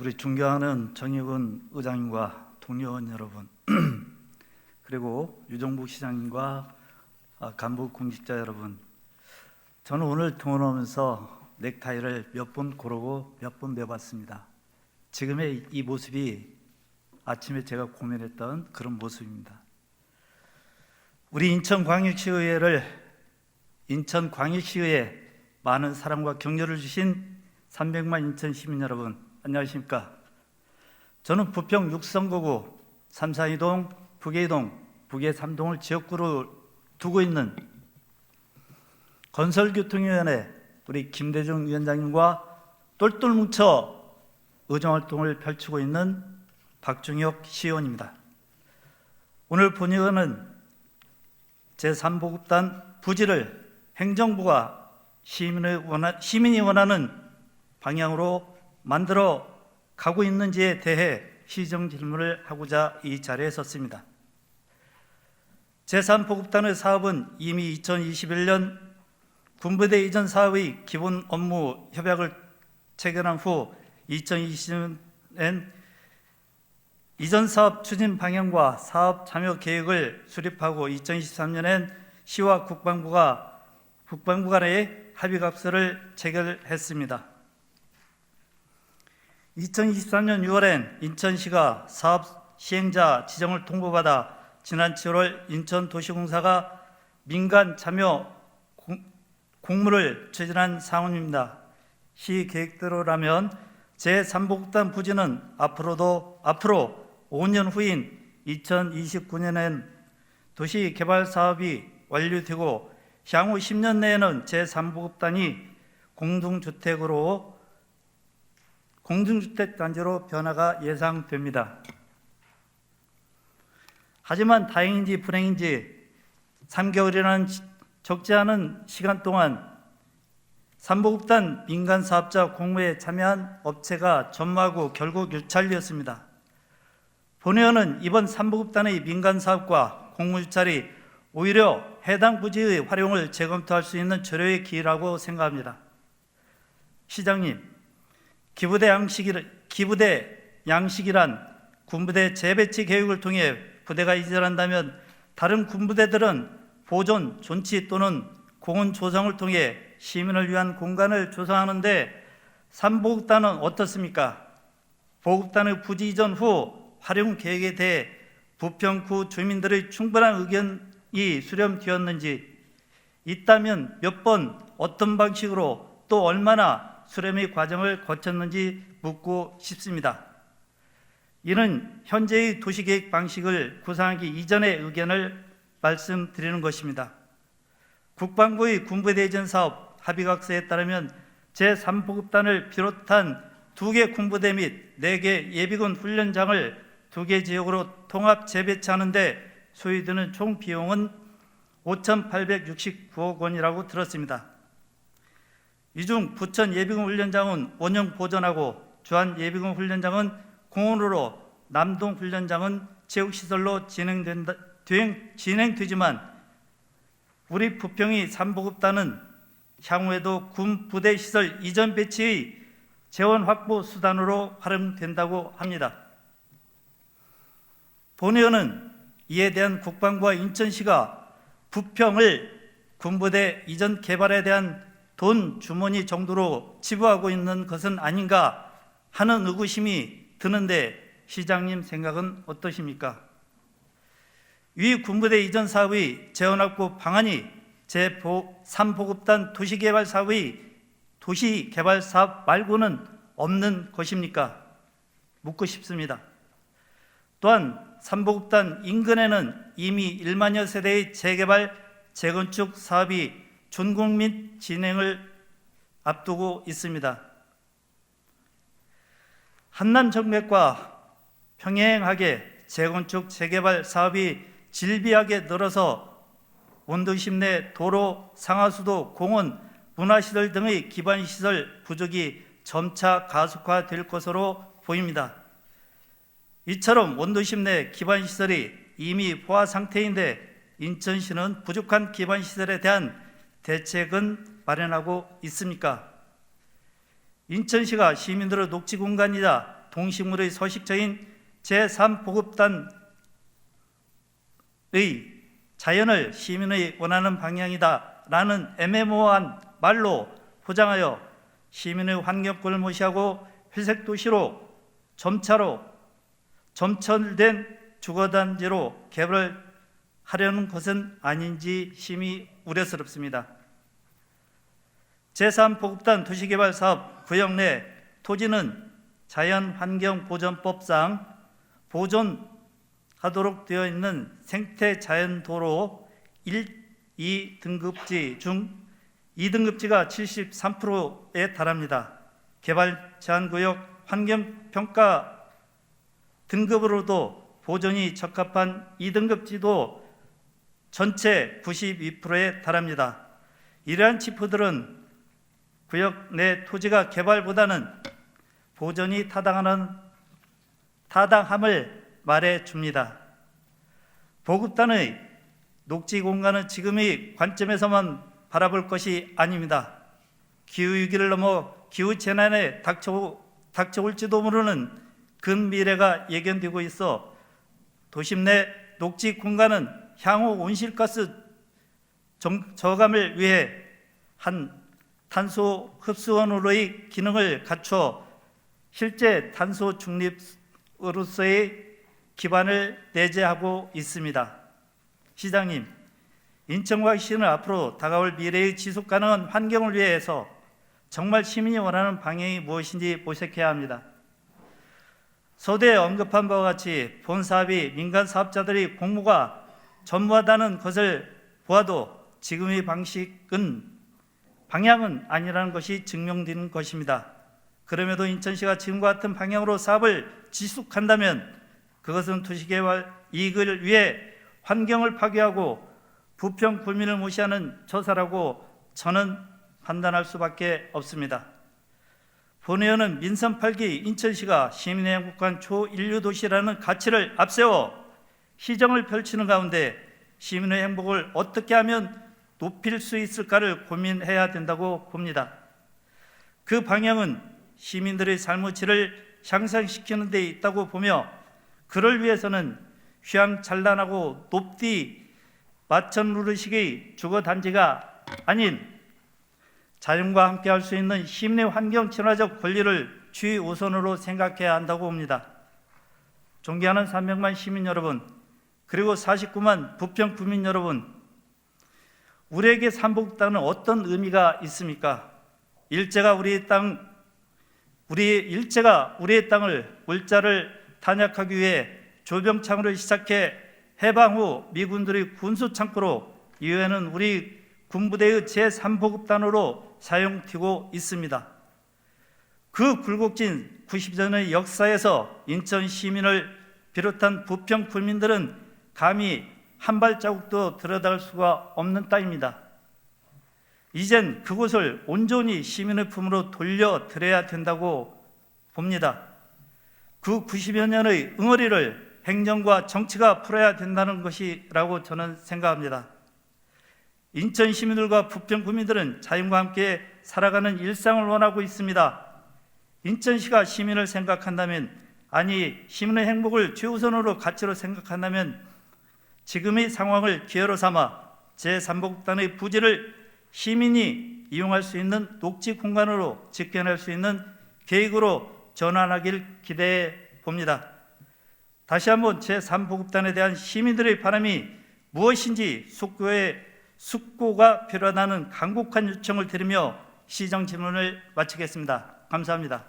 우리 존경하는 정의근 의장님과 동료원 여러분, 그리고 유정복 시장님과 아, 간부 공직자 여러분, 저는 오늘 통원하면서 넥타이를 몇 번 고르고 몇 번 매봤습니다. 지금의 이 모습이 아침에 제가 고민했던 그런 모습입니다. 우리 인천광역시의회를 인천광역시의회 많은 사랑과 격려를 주신 300만 인천 시민 여러분 안녕하십니까? 저는 부평 육성구구 삼산이동, 북해이동, 북해 삼동을 지역구로 두고 있는 건설교통위원회 우리 김대중 위원장님과 똘똘 뭉쳐 의정활동을 펼치고 있는 박중혁 시의원입니다. 오늘 본의원은 제3보급단 부지를 행정부가 시민의 원하, 시민이 원하는 방향으로 만들어 가고 있는지에 대해 시정 질문을 하고자 이 자리에 섰습니다. 제3보급단의 사업은 이미 2021년 군부대 이전 사업의 기본 업무 협약을 체결한 후 2020년 이전 사업 추진 방향과 사업 참여 계획을 수립하고 2023년엔 시와 국방부가 국방부 간의 합의각서를 체결했습니다. 2023년 6월엔 인천시가 사업 시행자 지정을 통보받아 지난 7월 인천도시공사가 민간 참여 공- 공모를 추진한 상황입니다. 시 계획대로라면 제3복단 부지는 앞으로도 앞으로 5년 후인 2029년엔 도시 개발 사업이 완료되고 향후 10년 내에는 제3보급단이 공동주택으로 공동주택 단지로 변화가 예상됩니다. 하지만 다행인지 불행인지 3개월이라는 적지 않은 시간 동안 삼보급단 민간 사업자 공모에 참여한 업체가 전무하고 결국 유찰되었습니다. 본의원은 이번 삼보급단의 민간 사업과 공모 유찰이 오히려 해당 부지의 활용을 재검토할 수 있는 절호의 기회라고 생각합니다. 시장님, 기부대 양식이 기부대 양식이란 군부대 재배치 계획을 통해 부대가 이전한다면 다른 군부대들은 보존, 존치 또는 공원 조성을 통해 시민을 위한 공간을 조성하는데 삼보급단은 어떻습니까? 보급단의 부지 이전 후 활용 계획에 대해 부평구 주민들의 충분한 의견이 수렴되었는지 있다면 몇 번 어떤 방식으로 또 얼마나 수렴의 과정을 거쳤는지 묻고 싶습니다. 이는 현재의 도시계획 방식을 구상하기 이전의 의견을 말씀드리는 것입니다. 국방부의 군부대 이전 사업 합의각서에 따르면 제3보급단을 비롯한 두개 군부대 및네개 예비군 훈련장을 두개 지역으로 통합 재배치하는데 소요되는 총 비용은 5,869억 원이라고 들었습니다. 이 중 부천 예비군 훈련장은 원형 보존하고 주한 예비군 훈련장은 공원으로 남동 훈련장은 체육시설로 진행된다, 된- 진행되지만 우리 부평이 삼보급단은 향후에도 군 부대 시설 이전 배치의 재원 확보 수단으로 활용된다고 합니다. 본의원은 이에 대한 국방부와 인천시가 부평을 군부대 이전 개발에 대한 돈 주머니 정도로 치부하고 있는 것은 아닌가 하는 의구심이 드는데 시장님 생각은 어떠십니까? 위 군부대 이전 사업의 재원 확보 방안이 제3보급단 도시개발 사업의 도시개발 사업 말고는 없는 것입니까? 묻고 싶습니다. 또한 삼보급단 인근에는 이미 1만여 세대의 재개발, 재건축 사업이 준공 및 진행을 앞두고 있습니다. 한남 정맥과 평행하게 재건축, 재개발 사업이 질비하게 늘어서 원도심 내 도로, 상하수도, 공원, 문화시설 등의 기반 시설 부족이 점차 가속화될 것으로 보입니다. 이처럼 원도심 내 기반 시설이 이미 포화 상태인데 인천시는 부족한 기반 시설에 대한 대책은 마련하고 있습니까? 인천시가 시민들의 녹지 공간이자 동식물의 서식처인 제3보급단의 자연을 시민의 원하는 방향이다라는 애매모호한 말로 포장하여 시민의 환경권을 무시하고 회색 도시로 점차로 점철된 주거단지로 개발을 하려는 것은 아닌지 심히 우려스럽습니다. 제3보급단 도시개발 사업 구역 내 토지는 자연환경보전법상 보존하도록 되어 있는 생태자연도로 1, 2등급지 중 2등급지가 73%에 달합니다. 개발 제한구역 환경평가 등급으로도 보존이 적합한 2등급지도 전체 92%에 달합니다. 이러한 지표들은 구역 내 토지가 개발보다는 보존이 타당하는 타당함을 말해 줍니다. 보급단의 녹지 공간은 지금의 관점에서만 바라볼 것이 아닙니다. 기후 위기를 넘어 기후 재난에 닥쳐 닥쳐올지도 모르는 근 미래가 예견되고 있어 도심 내 녹지 공간은 향후 온실가스 정- 저감을 위해 한 탄소 흡수원으로의 기능을 갖춰 실제 탄소 중립으로서의 기반을 내재하고 있습니다. 시장님, 인천광시는 앞으로 다가올 미래의 지속 가능한 환경을 위해서 정말 시민이 원하는 방향이 무엇인지 모색해야 합니다. 서두에 언급한 바와 같이 본 사업이 민간 사업자들의 공모가 전무하다는 것을 보아도 지금의 방식은 방향은 아니라는 것이 증명되는 것입니다. 그럼에도 인천시가 지금과 같은 방향으로 사업을 지속한다면 그것은 도시개발 이익을 위해 환경을 파괴하고 부평 구민을 무시하는 처사라고 저는 판단할 수밖에 없습니다. 본 의원은 민선 8기 인천시가 시민의 행복한 초인류 도시라는 가치를 앞세워 시정을 펼치는 가운데 시민의 행복을 어떻게 하면 높일 수 있을까를 고민해야 된다고 봅니다. 그 방향은 시민들의 삶의 질을 향상시키는 데 있다고 보며 그를 위해서는 휘황찬란하고 높디 마천 누르식의 주거 단지가 아닌 자연과 함께 할 수 있는 시민의 환경 친화적 권리를 최우선으로 생각해야 한다고 봅니다. 존경하는 300만 시민 여러분, 그리고 49만 부평 구민 여러분, 우리에게 삼복당은 어떤 의미가 있습니까? 일제가 우리의 땅, 우리 일제가 우리의 땅을 물자를 탄약하기 위해 조병창으로 시작해 해방 후 미군들의 군수 창고로 이후에는 우리 군부대의 제3보급단으로 사용되고 있습니다. 그 굴곡진 90년의 역사에서 인천 시민을 비롯한 부평 군민들은 감히 한 발자국도 들여다볼 수가 없는 땅입니다. 이젠 그곳을 온전히 시민의 품으로 돌려드려야 된다고 봅니다. 그 90여 년의 응어리를 행정과 정치가 풀어야 된다는 것이라고 저는 생각합니다. 인천 시민들과 부평 구민들은 자연과 함께 살아가는 일상을 원하고 있습니다. 인천시가 시민을 생각한다면, 아니, 시민의 행복을 최우선으로 가치로 생각한다면, 지금의 상황을 기회로 삼아 제3복단의 부지를 시민이 이용할 수 있는 녹지 공간으로 집행할 수 있는 계획으로 전환하길 기대해 봅니다. 다시 한번 제3보급단에 대한 시민들의 바람이 무엇인지 숙고에 숙고가 필요하다는 간곡한 요청을 드리며 시정 질문을 마치겠습니다. 감사합니다.